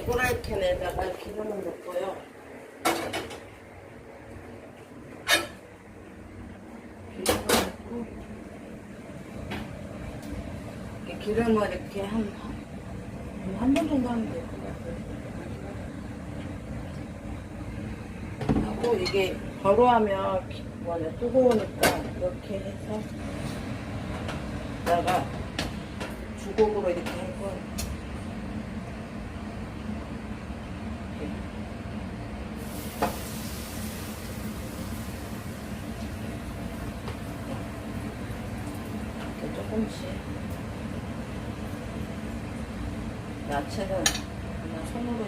꼬라이캔에다가 기름을 넣고요. 이렇게 기름을 이렇게 한 한 번 정도 하면 될 것 같아요. 하고 이게 바로 하면 기- 뭐냐 뜨거우니까 이렇게 해서 다가 주걱으로 이렇게 할 거예요. 이렇게. 이렇게 조금씩 야채는 그냥 손으로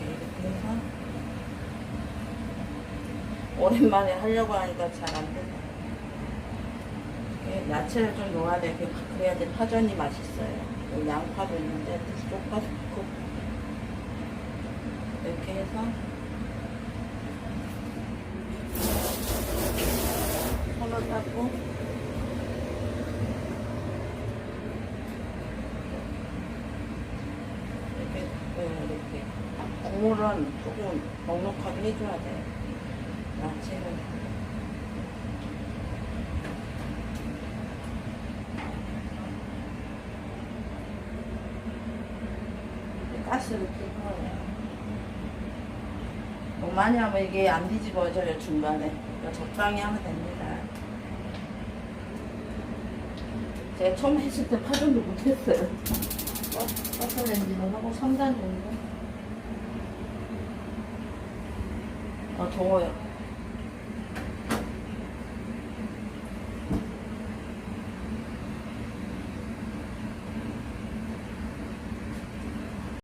이렇게 해서 오랜만에 하려고 하니까 잘 안 된다. 야채를 좀 넣어야 돼. 이렇게 그래야지 파전이 맛있어요. 여기 양파도 있는데 쪽파 넣고 이렇게 해서 닦고 이렇게 네, 이렇게 국물은 조금 넉넉하게 해줘야 돼. 야채는 가스를 킬 거예요. 너무 많이 하면 이게 안 뒤집어져요 중간에. 적당히 하면 됩니다. 제가 처음 했을 때 파전도 못했어요. 가스렌지로 하고 3단 정도. 어, 더워요.